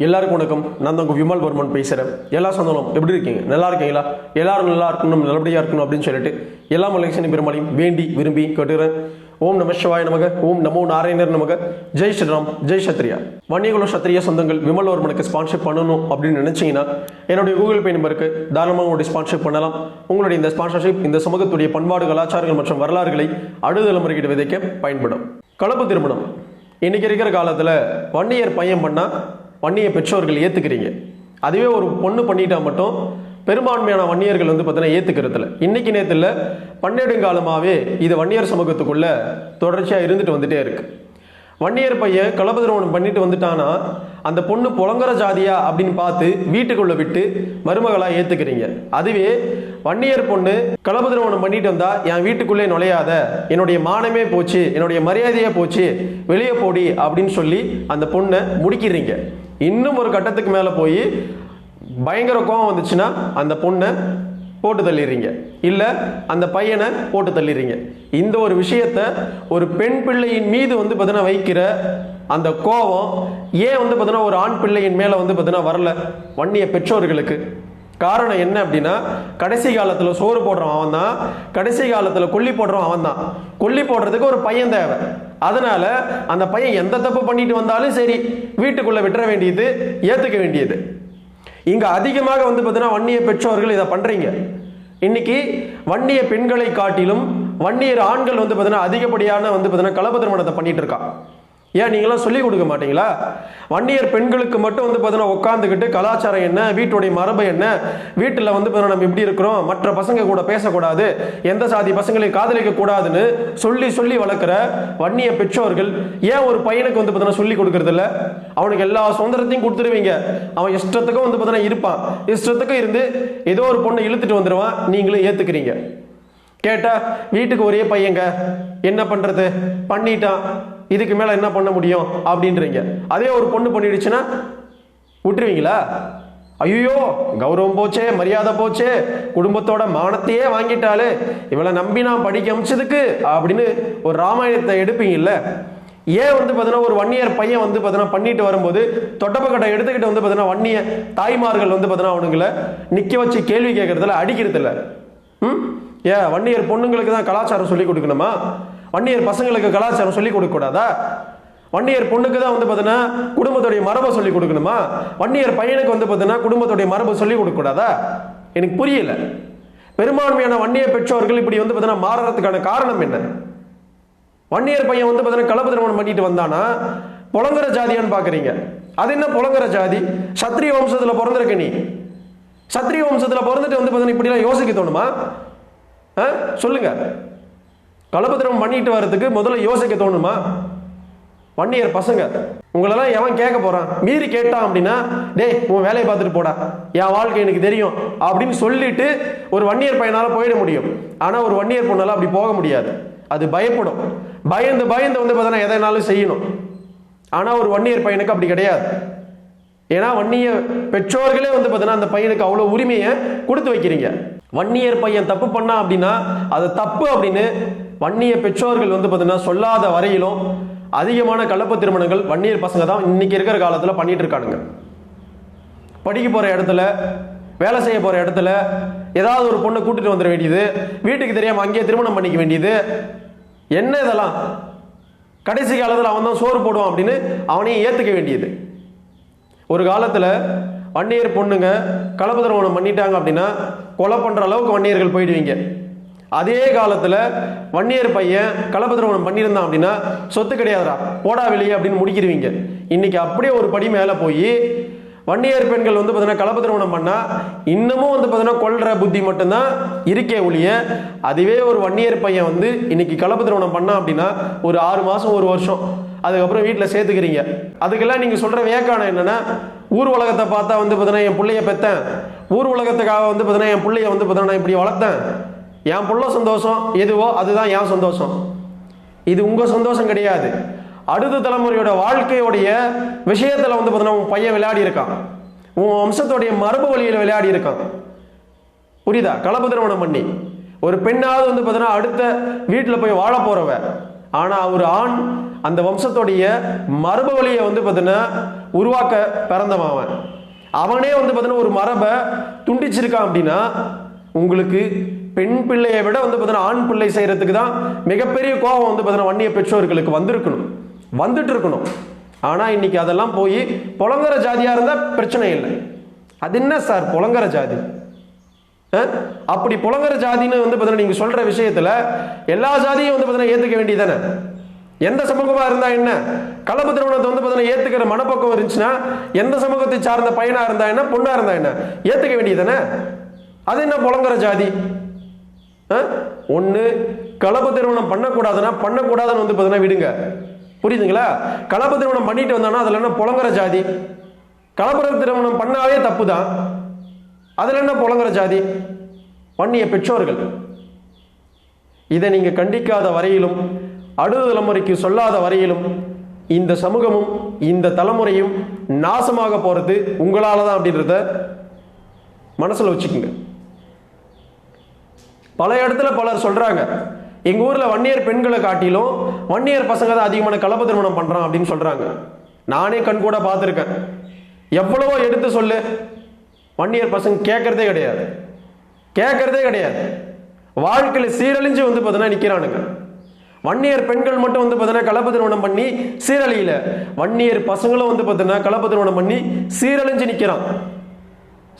எல்லாருக்கும் வணக்கம். நான் தான் விமல் வர்மன் பேசுகிறேன் எல்லா சொந்தங்களும் எப்படி இருக்கீங்க? நல்லா இருக்கீங்களா? எல்லாரும் நல்லா இருக்கணும் நல்லபடியாக இருக்கணும் அப்படின்னு சொல்லிட்டு எல்லா மலேசியனி பெருமாளையும் வேண்டி விரும்பி கேட்டுக்கிறேன். ஓம் நம சிவாய நமக ஓம் நமோ நாராயணர் நமக. ஜெய் ஸ்ரீராம் ஜெய் சத்ரியா வன்னியகுல சத்ரிய சொந்தங்கள் விமல் வர்மனுக்கு ஸ்பான்ஷிப் பண்ணணும் அப்படின்னு நினைச்சீங்கன்னா என்னுடைய கூகுள் பே நம்பருக்கு தாராளமாக உங்களுடைய ஸ்பான்ஷிப் பண்ணலாம். உங்களுடைய இந்த ஸ்பான்சர்ஷிப் இந்த சமூகத்துடைய பண்பாடு கலாச்சாரங்கள் மற்றும் வரலாறுகளை அடுதலைமுறைகிட்ட விதைக்க பயன்படும். கலப்பு திருமணம். இன்னைக்கு இருக்கிற காலத்தில் வன்னியர் பையன் பண்ணால் வன்னிய பெற்றோர்கள் ஏற்றுக்கிறீங்க அதுவே ஒரு பொண்ணு பண்ணிட்டா மட்டும் பெரும்பான்மையான வன்னியர்கள் வந்து பார்த்தீங்கன்னா ஏற்றுக்கிறதுல இன்னைக்கு நேரத்தில் பன்னெடுங்காலமாகவே இது வன்னியர் சமூகத்துக்குள்ளே தொடர்ச்சியாக இருந்துட்டு வந்துட்டே இருக்கு. வன்னியர் பையன் கலப்பு பண்ணிட்டு வந்துட்டானா அந்த பொண்ணு புலங்குற ஜாதியா அப்படின்னு பார்த்து வீட்டுக்குள்ளே விட்டு மருமகளாக ஏற்றுக்கிறீங்க அதுவே வன்னியர் பொண்ணு கலப்பு பண்ணிட்டு வந்தா என் வீட்டுக்குள்ளே நுழையாத என்னுடைய மானமே போச்சு என்னுடைய மரியாதையே போச்சு வெளியே போடி அப்படின்னு சொல்லி அந்த பொண்ணை முடிக்கிறீங்க இன்னும் ஒரு கட்டத்துக்கு மேலே போய் பயங்கர கோவம் வந்துச்சுன்னா அந்த பொண்ணை போட்டு தள்ளிடுறீங்க. இல்லை அந்த பையனை போட்டு தள்ளிடுறீங்க. இந்த ஒரு விஷயத்த ஒரு பெண் பிள்ளையின் மீது வந்து பார்த்தீங்கன்னா வைக்கிற அந்த கோபம் ஏன் வந்து பார்த்தீங்கன்னா ஒரு ஆண் பிள்ளையின் மேலே வந்து பார்த்தீங்கன்னா வரல? வன்னிய பெற்றோர்களுக்கு. காரணம் என்ன அப்படின்னா கடைசி காலத்தில் சோறு போடுறவன் அவன் தான் கடைசி காலத்தில் கொல்லி போடுறவன் அவன் தான் கொல்லி போடுறதுக்கு ஒரு பையன் தேவை. அதனால அந்த பையன் எந்த தப்பு பண்ணிட்டு வந்தாலும் சரி வீட்டுக்குள்ள விட்டுற வேண்டியது ஏத்துக்க வேண்டியது. இங்க அதிகமாக வந்து பார்த்தீங்கன்னா வன்னிய பெற்றோர்கள் இதை பண்றீங்க. இன்னைக்கு வன்னிய பெண்களை காட்டிலும் வன்னியர் ஆண்கள் வந்து பார்த்தீங்கன்னா அதிகப்படியான வந்து பார்த்தீங்கன்னா கலப்பு திருமணத்தை பண்ணிட்டு இருக்கான் ஏன் நீங்களாம் சொல்லிக் கொடுக்க மாட்டீங்களா? வன்னியர் பெண்களுக்கு மட்டும் வந்து பார்த்தீங்கன்னா உட்காந்துக்கிட்டு கலாச்சாரம் என்ன வீட்டுடைய மரபு என்ன வீட்டில் வந்து பார்த்தீங்கன்னா நம்ம இப்படி இருக்கிறோம் மற்ற பசங்க கூட பேசக்கூடாது எந்த சாதி பசங்களையும் காதலிக்க கூடாதுன்னு சொல்லி சொல்லி வளர்க்குற வன்னிய பெற்றோர்கள் ஏன் ஒரு பையனுக்கு வந்து பார்த்தீங்கன்னா சொல்லி கொடுக்கறதில்ல? அவனுக்கு எல்லா சுதந்திரத்தையும் கொடுத்துருவீங்க. அவன் இஷ்டத்துக்கும் வந்து பார்த்தீங்கன்னா இருப்பான். இஷ்டத்துக்கும் இருந்து ஏதோ ஒரு பொண்ணை இழுத்துட்டு வந்துடுவான் நீங்களும் ஏற்றுக்கிறீங்க கேட்டா வீட்டுக்கு ஒரே பையங்க. என்ன பண்ணுறது பண்ணிட்டான். இதுக்கு மேலே என்ன பண்ண முடியும் அப்படின்றீங்க. அதே ஒரு பொண்ணு பண்ணிடுச்சுன்னா விட்டுருவீங்களா? ஐயோ கௌரவம் போச்சே மரியாதை போச்சே குடும்பத்தோட மானத்தையே வாங்கிட்டாலே இவளை நம்பி நான் படிக்க அமைச்சதுக்கு அப்படின்னு ஒரு ராமாயணத்தை எடுப்பீங்கல்ல. ஏன் வந்து பார்த்தீங்கன்னா ஒரு வன்னியர் பையன் வந்து பார்த்தீங்கன்னா பண்ணிட்டு வரும்போது தொட்டப்பக்கட்டை எடுத்துக்கிட்டு வந்து பார்த்தீங்கன்னா வன்னிய தாய்மார்கள் வந்து பார்த்தீங்கன்னா அவனுங்களை நிற்க வச்சு கேள்வி கேட்கறதுல அடிக்கிறதில்ல. ம்? ஏன் வன்னியர் பொண்ணுங்களுக்கு தான் கலாச்சாரம் சொல்லி கொடுக்கணுமா? வன்னியர் பசங்களுக்கு கலாச்சாரம் சொல்லிக் கொடுக்க கூடாதா வன்னியர் பொண்ணுக்கு தான் வந்து பார்த்தீங்கன்னா குடும்பத்துடைய மரபை சொல்லி கொடுக்கணுமா? வன்னியர் பையனுக்கு வந்து பார்த்தீங்கன்னா குடும்பத்துடைய மரபை சொல்லி கொடுக்க கூடாதா எனக்கு புரியல. பெரும்பான்மையான வன்னிய பெற்றோர்கள் இப்படி வந்து பார்த்தீங்கன்னா மாறுறதுக்கான காரணம் என்ன? வன்னியர் பையன் வந்து பார்த்தீங்கன்னா கலப்பு திருமணம் பண்ணிட்டு வந்தானா? புலங்கர ஜாதியான்னு பார்க்குறீங்க அது என்ன புலங்குற ஜாதி? சத்திரிய வம்சத்தில் பிறந்திருக்க நீ. சத்திரிய வம்சத்தில் பிறந்துட்டு வந்து பார்த்தீங்கன்னா இப்படிலாம் யோசிக்க தோணுமா? சொல்லுங்கள் சொல்லுங்க கலப்பு பண்ணிட்டு வர்றதுக்கு முதல்ல யோசிக்க தோணுமா? வன்னியர் பசங்க உங்களெல்லாம் எவன் கேட்க போறான்? மீறி கேட்டான் அப்படின்னா டேய் உன் வேலையை பார்த்துட்டு போடா. என் வாழ்க்கை எனக்கு தெரியும் அப்படின்னு சொல்லிட்டு ஒரு வன்னியர் பையனால போயிட முடியும். ஆனா ஒரு வன்னியர் பொண்ணால அப்படி போக முடியாது. அது பயப்படும். பயந்து பயந்து வந்து பார்த்தீங்கன்னா எதனாலும் செய்யணும். ஆனா ஒரு வன்னியர் பையனுக்கு அப்படி கிடையாது. ஏன்னா வன்னிய பெற்றோர்களே வந்து பார்த்தீங்கன்னா அந்த பையனுக்கு அவ்வளோ உரிமையை கொடுத்து வைக்கிறீங்க. வன்னியர் பையன் தப்பு பண்ணா அப்படின்னா அது தப்பு அப்படின்னு வன்னிய பெற்றோர்கள் வந்து பார்த்தீங்கன்னா சொல்லாத வரையிலும் அதிகமான கலப்பு திருமணங்கள் வன்னியர் பசங்க தான் இன்னைக்கு இருக்கிற காலத்தில் பண்ணிட்டு இருக்கானுங்க. படிக்க போகிற இடத்துல வேலை செய்ய போகிற இடத்துல ஏதாவது ஒரு பொண்ணை கூட்டிட்டு வந்துட வேண்டியது வீட்டுக்கு தெரியாமல் அங்கேயே திருமணம் பண்ணிக்க வேண்டியது என்ன இதெல்லாம்? கடைசி காலத்தில் அவன் தான் சோறு போடுவான் அப்படின்னு அவனையும் ஏற்றுக்க வேண்டியது. ஒரு காலத்தில் வன்னியர் பொண்ணுங்க கலப்பு திருமணம் பண்ணிட்டாங்க அப்படின்னா கொலை பண்ணுற அளவுக்கு வன்னியர்கள் போயிடுவீங்க. அதே காலத்தில் வன்னியர் பையன் கலப்பு திருமணம் பண்ணியிருந்தான் அப்படின்னா சொத்து கிடையாதுடா போடா வெளியே அப்படின்னு முடிக்கிடுவீங்க. இன்னைக்கு அப்படியே ஒரு படி மேலே போய் வன்னியர் பெண்கள் வந்து பார்த்தீங்கன்னா கலப்பு திருமணம் பண்ணால் இன்னமும் வந்து பார்த்தீங்கன்னா கொள்ற புத்தி மட்டும்தான் இருக்கே ஒழிய அதுவே ஒரு வன்னியர் பையன் வந்து இன்னைக்கு கலப்பு திருமணம் பண்ணான் அப்படின்னா ஒரு ஆறு மாதம் ஒரு வருஷம் அதுக்கப்புறம் வீட்டில் சேர்த்துக்கிறீங்க. அதுக்கெல்லாம் நீங்கள் சொல்கிற வேக்கானம் என்னென்னா ஊர் உலகத்தை பார்த்தா வந்து பார்த்தீங்கன்னா என் பிள்ளைய பெற்றேன் ஊர் உலகத்துக்காக வந்து பார்த்தீங்கன்னா என் பிள்ளைய வந்து பார்த்தீங்கன்னா இப்படி வளர்த்தேன். என் பிள்ள சந்தோஷம். எதுவோ அதுதான் என் சந்தோஷம். இது உங்கள் சந்தோஷம் கிடையாது. அடுத்த தலைமுறையோட வாழ்க்கையோடைய விஷயத்தில் வந்து பார்த்தீங்கன்னா உன் பையன் விளையாடி இருக்கான். உன் வம்சத்தோடைய மரபு வழியில் விளையாடி இருக்கான். புரியுதா? கலப்பு திருமணம் பண்ணி. ஒரு பெண்ணாவது வந்து பார்த்தீங்கன்னா அடுத்த வீட்டில் போய் வாழ போகிறவ ஆனால் ஒரு ஆண் அந்த வம்சத்துடைய மரபு வழியை வந்து பார்த்தீங்கன்னா உருவாக்க பிறந்தவன் அவன். அவனே வந்து பார்த்தீங்கன்னா ஒரு மரபை துண்டிச்சிருக்கான் அப்படின்னா உங்களுக்கு பெண் பிள்ளையை விட வந்து பார்த்தீங்கன்னா ஆண் பிள்ளை செய்கிறதுக்கு தான் மிகப்பெரிய கோபம் வந்து பார்த்தீங்கன்னா வன்னிய பெற்றோர்களுக்கு வந்திருக்கணும். வந்துட்டு இருக்கணும். ஆனால் இன்னைக்கு அதெல்லாம் போய் புலங்குற ஜாதியாக இருந்தால் பிரச்சனை இல்லை. அது என்ன சார் புலங்குற ஜாதி? அப்படி புலங்கர ஜாதின்னு வந்து பார்த்தீங்கன்னா நீங்கள் சொல்கிற விஷயத்தில் எல்லா ஜாதியும் வந்து பார்த்தீங்கன்னா ஏற்றுக்க வேண்டியதானே எந்த சமூகமாக இருந்தால் என்ன? கலப்பு திருமணத்தை வந்து பார்த்தீங்கன்னா ஏற்றுக்கிற மனப்பக்கம் இருந்துச்சுன்னா எந்த சமூகத்தை சார்ந்த பையனாக இருந்தா என்ன பொண்ணாக இருந்தா என்ன? ஏற்றுக்க வேண்டியதானே அது என்ன புலங்கர ஜாதி? ஒன்று கலப்பு திருமணம் பண்ணக்கூடாதுன்னா பண்ணக்கூடாதுன்னு வந்து பார்த்தீங்கன்னா விடுங்க. புரியுதுங்களா? கலப்பு திருமணம் பண்ணிட்டு வந்தானா அதில் என்ன புலங்கர ஜாதி? கலப்புற திருமணம் பண்ணாவே தப்பு தான் அதில் என்ன புலங்கர ஜாதி? பண்ணிய பெற்றோர்கள். இதை நீங்கள் கண்டிக்காத வரையிலும் அடுத்த தலைமுறைக்கு சொல்லாத வரையிலும் இந்த சமூகமும் இந்த தலைமுறையும் நாசமாக போகிறது உங்களால் தான் அப்படின்றத மனசில் வச்சுக்கோங்க. பல இடத்துல பலர் சொல்கிறாங்க எங்கள் ஊரில் வன்னியர் பெண்களை காட்டிலும் வன்னியர் பசங்க தான் அதிகமான கலப்பு திருமணம் பண்ணுறான் அப்படின்னு சொல்கிறாங்க நானே கண் கூட பார்த்துருக்கேன். எவ்வளவோ எடுத்து சொல்லு வன்னியர் பசங்க கேட்கறதே கிடையாது. கேட்கறதே கிடையாது. வாழ்க்கையில் சீரழிஞ்சு வந்து பார்த்தீங்கன்னா நிற்கிறானுங்க வன்னியர் பெண்கள் மட்டும் வந்து பார்த்தீங்கன்னா கலப்பு திருமணம் பண்ணி சீரழியல. வன்னியர் பசங்களும் வந்து பார்த்தீங்கன்னா கலப்பு திருமணம் பண்ணி சீரழிஞ்சு நிற்கிறான்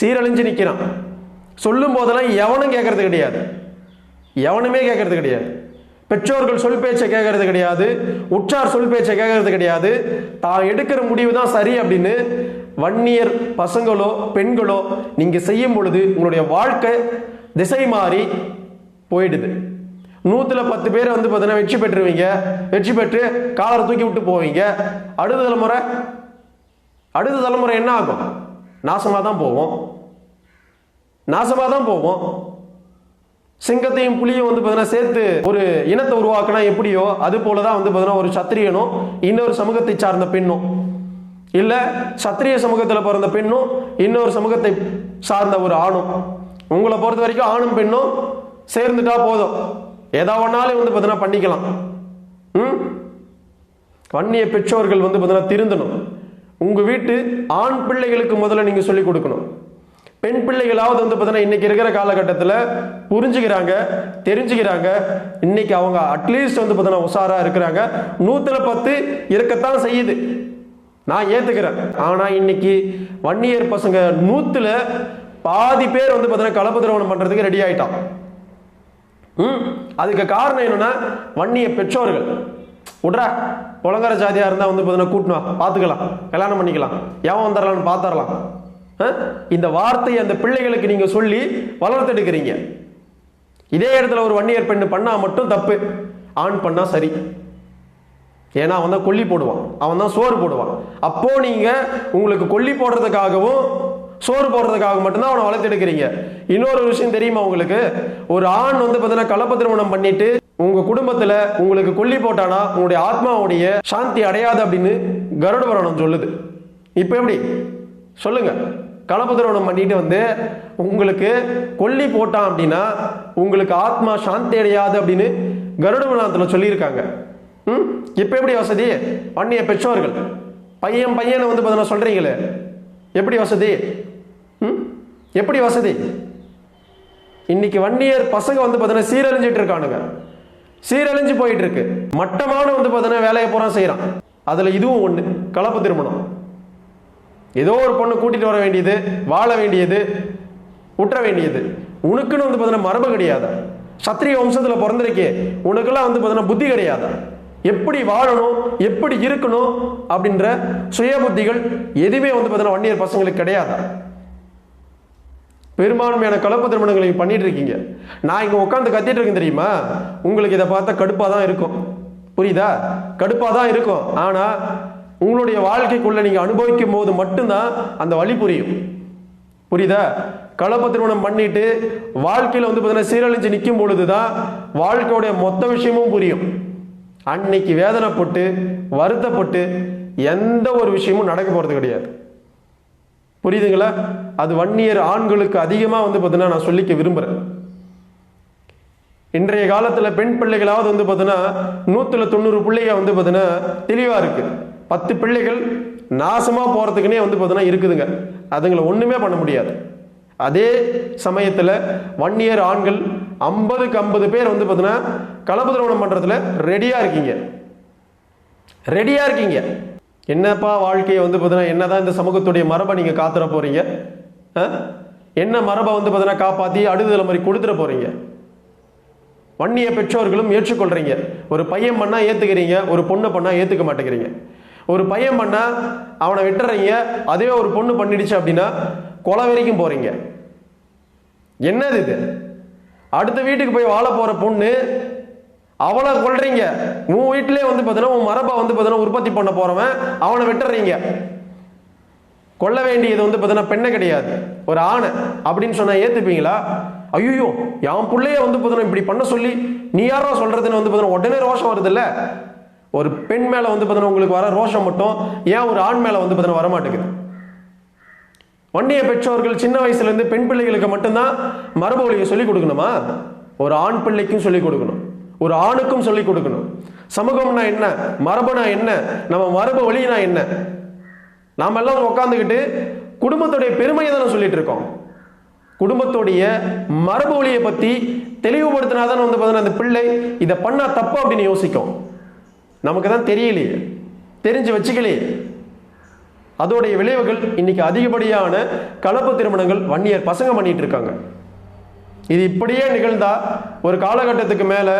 சீரழிஞ்சு நிற்கிறான் சொல்லும் போதெல்லாம் எவனும் கேட்கறது கிடையாது. எவனுமே கேட்கறது கிடையாது. பெற்றோர்கள் சொல் பேச்சை கேட்கறது கிடையாது உற்றார் சொல் பேச்சை கேட்கறது கிடையாது. தான் எடுக்கிற முடிவு தான் சரி அப்படின்னு வன்னியர் பசங்களோ பெண்களோ நீங்கள் செய்யும் பொழுது உங்களுடைய வாழ்க்கை திசை மாறி போயிடுது. நூற்றில் பத்து பேர் வந்து பார்த்தீங்கன்னா வெற்றி பெற்றுவீங்க வெற்றி பெற்று காலரை தூக்கி விட்டு போவீங்க. அடுத்த தலைமுறை அடுத்த தலைமுறை என்ன ஆகும்? நாசமாக தான் போவோம். நாசமாக தான் போவோம். சிங்கத்தையும் புலியும் வந்து பார்த்தீங்கன்னா சேர்த்து ஒரு இனத்தை உருவாக்கினா எப்படியோ அது போல தான் வந்து பார்த்தீங்கன்னா ஒரு சத்திரியனும் இன்னொரு சமூகத்தை சார்ந்த பெண்ணும். இல்லை சத்திரிய சமூகத்தில் பிறந்த பெண்ணும் இன்னொரு சமூகத்தை சார்ந்த ஒரு ஆணும். உங்களை பொறுத்த வரைக்கும் ஆணும் பெண்ணும் சேர்ந்துட்டா போதும். ஏதா ஒன்னாலும் வந்து பார்த்தீங்கன்னா பண்ணிக்கலாம். ம்? வன்னிய பெற்றோர்கள் வந்து பார்த்தீங்கன்னா திருந்தணும். உங்க வீட்டு ஆண் பிள்ளைகளுக்கு முதல்ல நீங்க சொல்லிக் கொடுக்கணும். பெண் பிள்ளைகளாவது வந்து பார்த்தீங்கன்னா இன்னைக்கு இருக்கிற காலகட்டத்தில் புரிஞ்சுக்கிறாங்க தெரிஞ்சுக்கிறாங்க. இன்னைக்கு அவங்க அட்லீஸ்ட் வந்து பார்த்தீங்கன்னா உஷாராக இருக்கிறாங்க. நூற்றில் பத்து இருக்கத்தான் செய்யுது. நான் ஏற்றுக்கிறேன் ஆனால் இன்னைக்கு வன்னியர் பசங்க நூற்றுல பாதி பேர் வந்து பார்த்தீங்கன்னா கலப்பு திருமணம் பண்றதுக்கு ரெடி ஆயிட்டான். ம் அதுக்கு காரணம் என்னன்னா வன்னிய பெற்றோர்கள். விட்றா புலங்கர ஜாதியாக இருந்தால் வந்து பார்த்தீங்கன்னா கூட்டினா பார்த்துக்கலாம் கல்யாணம் பண்ணிக்கலாம். எவன் வந்துடலாம்னு பார்த்துடலாம் இந்த வார்த்தையை அந்த பிள்ளைகளுக்கு நீங்கள் சொல்லி வளர்த்தெடுக்கிறீங்க. இதே இடத்துல ஒரு வன்னியர் பெண்ணு பண்ணால் மட்டும் தப்பு. ஆண் பண்ணால் சரி. ஏன்னா அவன் தான் கொல்லி போடுவான். அவன் தான் சோறு போடுவான். அப்போ நீங்க உங்களுக்கு கொல்லி போடுறதுக்காகவும் சோறு போடுறதுக்காக மட்டும்தான் அவனை வளர்த்தெடுக்கிறீங்க. இன்னொரு விஷயம் தெரியுமா உங்களுக்கு? ஒரு ஆண் வந்து பார்த்தீங்கன்னா கலப்பு திருமணம் பண்ணிட்டு உங்க குடும்பத்துல உங்களுக்கு கொல்லி போட்டானா உங்களுடைய ஆத்மாவுடைய சாந்தி அடையாது அப்படின்னு கருட புராணம் சொல்லுது. இப்போ எப்படி? சொல்லுங்க. கலப்பு திருமணம் பண்ணிட்டு வந்து உங்களுக்கு கொல்லி போட்டான் அப்படின்னா உங்களுக்கு ஆத்மா சாந்தி அடையாது அப்படின்னு கருட புராணத்துல சொல்லியிருக்காங்க. ம்? இப்போ எப்படி வசதி? வன்னிய பெற்றோர்கள். பையன் பையனை வந்து பார்த்தீங்கன்னா சொல்கிறீங்களே எப்படி வசதி? ம்? எப்படி வசதி? இன்னைக்கு வன்னியர் பசங்க வந்து பார்த்தீங்கன்னா சீரழிஞ்சிட்டு இருக்கானுங்க. சீரழிஞ்சு போயிட்டு இருக்கு. மட்டமான வந்து பார்த்தீங்கன்னா வேலையை பூரா செய்கிறான் அதில் இதுவும் ஒன்று கலப்பு திருமணம். ஏதோ ஒரு பொண்ணு கூட்டிட்டு வர வேண்டியது வாழ வேண்டியது உற்ற வேண்டியது. உனக்குன்னு வந்து பார்த்தீங்கன்னா மரபு கிடையாதா? சத்திரிய வம்சத்தில் பிறந்திருக்கே உனக்கெல்லாம் வந்து பார்த்தீங்கன்னா புத்தி கிடையாதா? எப்படி வாழணும் எப்படி இருக்கணும் அப்படின்ற சுய புத்திகள் எதுவுமே வந்து பார்த்தீங்கன்னா வன்னியர் பசங்களுக்கு கிடையாதா? பெரும்பான்மையான கலப்பு திருமணங்களை பண்ணிட்டு இருக்கீங்க. நான் இங்கே உட்காந்து கத்திட்டு இருக்கேன் தெரியுமா? உங்களுக்கு இதை பார்த்தா கடுப்பாக தான் இருக்கும். புரியுதா? கடுப்பாக தான் இருக்கும். ஆனால் உங்களுடைய வாழ்க்கைக்குள்ள நீங்க அனுபவிக்கும் போது மட்டும்தான் அந்த வழி புரியும். புரியுதா? கலப்பு திருமணம் பண்ணிட்டு வாழ்க்கையில வந்து பார்த்தீங்கன்னா சீரழிஞ்சு நிற்கும் பொழுதுதான் வாழ்க்கையுடைய மொத்த விஷயமும் புரியும். அன்னைக்கு வேதனைப்பட்டு வருத்தப்பட்டு எந்த ஒரு விஷயமும் நடக்க போறது கிடையாது. புரியுதுங்களா? அது வன்னியர் ஆண்களுக்கு அதிகமாக வந்து பார்த்தீங்கன்னா நான் சொல்லிக்க விரும்புகிறேன் இன்றைய காலத்தில் பெண் பிள்ளைகளாவது வந்து பார்த்தீங்கன்னா நூற்றுல தொண்ணூறு பிள்ளைங்க வந்து பார்த்தீங்கன்னா தெளிவாக இருக்குது பத்து பிள்ளைகள் நாசமாக போகிறதுக்குனே வந்து பார்த்தீங்கன்னா இருக்குதுங்க. அதுங்களை ஒன்றுமே பண்ண முடியாது. அதே சமயத்தில் வன்னியர் ஆண்கள் ஐம்பதுக்கு ஐம்பது பேர் வந்து பார்த்தீங்கன்னா கலப்பு திருமணம் பண்ணுறதுல ரெடியாக இருக்கீங்க. ரெடியாக இருக்கீங்க. என்னப்பா வாழ்க்கையை வந்து பார்த்தீங்கன்னா என்னதான் இந்த சமூகத்துடைய மரபை நீங்கள் காத்துற போகிறீங்க என்ன மரபை வந்து பார்த்தீங்கன்னா காப்பாற்றி அடுத்த மாதிரி கொடுத்துட போகிறீங்க வன்னிய பெற்றோர்களும் ஏற்றுக்கொள்கிறீங்க ஒரு பையன் பண்ணால் ஏற்றுக்கிறீங்க ஒரு பொண்ணை பண்ணால் ஏற்றுக்க மாட்டேங்கிறீங்க. ஒரு பையன் பண்ணால் அவனை விட்டுறீங்க அதே ஒரு பொண்ணு பண்ணிடுச்சு அப்படின்னா கொலை வரைக்கும் போகிறீங்க என்னது இது? அடுத்த வீட்டுக்கு போய் வாழ போகிற பொண்ணு அவளை கொள்றீங்க உன் வீட்டிலே வந்து பார்த்தீங்கன்னா உன் மரபை வந்து பார்த்தீங்கன்னா உற்பத்தி பண்ண போகிறவன் அவனை விட்டுறீங்க. கொல்ல வேண்டியது வந்து பார்த்தீங்கன்னா பெண்ணை கிடையாது ஒரு ஆணை அப்படின்னு சொன்னால் ஏற்றுப்பீங்களா ஐயோ என் பிள்ளைய வந்து பார்த்தீங்கன்னா இப்படி பண்ண சொல்லி நீ யாரோ சொல்றதுன்னு வந்து பார்த்தீங்கன்னா உடனே ரோஷம் வருதுல்ல? ஒரு பெண் மேலே வந்து பார்த்தீங்கன்னா உங்களுக்கு வர ரோஷம் மட்டும் ஏன் ஒரு ஆண் மேலே வந்து பார்த்தீங்கன்னா வரமாட்டேங்குது? வண்டிய பெற்றோர்கள் சின்ன வயசுலேருந்து பெண் பிள்ளைகளுக்கு மட்டும்தான் மரபு வழியை சொல்லிக் கொடுக்கணுமா? ஒரு ஆண் பிள்ளைக்கும் சொல்லிக் கொடுக்கணும். ஒரு ஆணுக்கும் சொல்லிக் கொடுக்கணும். சமூகம்னா என்ன? மரபுனா என்ன? நம்ம மரபு வழினா என்ன? நாம எல்லாம் உட்காந்துக்கிட்டு குடும்பத்துடைய பெருமையை தானே சொல்லிட்டு இருக்கோம். குடும்பத்துடைய மரபு வழியை பத்தி தெளிவுபடுத்தினாதான் வந்து பார்த்தீங்கன்னா அந்த பிள்ளை இதை பண்ணா தப்பு அப்படின்னு யோசிக்கும். நமக்கு தான் தெரியலையே. தெரிஞ்சு வச்சுக்கலையே. அதோடைய விளைவுகள் இன்னைக்கு அதிகப்படியான கலப்பு திருமணங்கள் வன்னியர் பசங்க பண்ணிட்டு இருக்காங்க. இது இப்படியே நிகழ்ந்தா ஒரு காலகட்டத்துக்கு மேல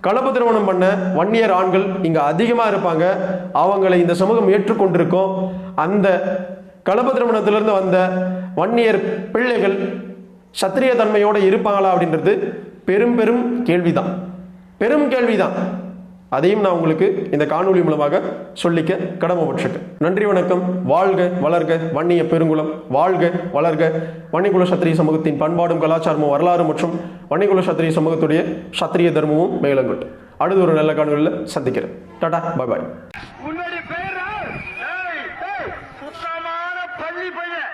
கலப்பு திருமணம் பண்ண வன்னியர் ஆண்கள் இங்க அதிகமா இருப்பாங்க. அவங்களை இந்த சமூகம் ஏற்றுக்கொண்டிருக்கும். அந்த கலப்பு திருமணத்திலிருந்து வந்த வன்னியர் பிள்ளைகள் சத்திரிய தன்மையோடு இருப்பாங்களா அப்படின்றது பெரும் பெரும் கேள்விதான். பெரும் கேள்விதான். அதையும் நான் உங்களுக்கு இந்த காணொளி மூலமாக சொல்லிக்க கடமைப்பட்டிருக்கேன். நன்றி வணக்கம். வாழ்க வளர்க வன்னிய பெருங்குளம். வாழ்க வளர்க. வன்னிகுல சத்திரிய சமூகத்தின் பண்பாடும் கலாச்சாரமும் வரலாறு மற்றும் வன்னிகுல சத்திரிய சமூகத்துடைய சத்திரிய தர்மமும் மேலங்கட்டு அடுத்த ஒரு நல்ல காணொலியில் சந்திக்கிறேன். டாடா பாய் பாய் பள்ளி பையன்.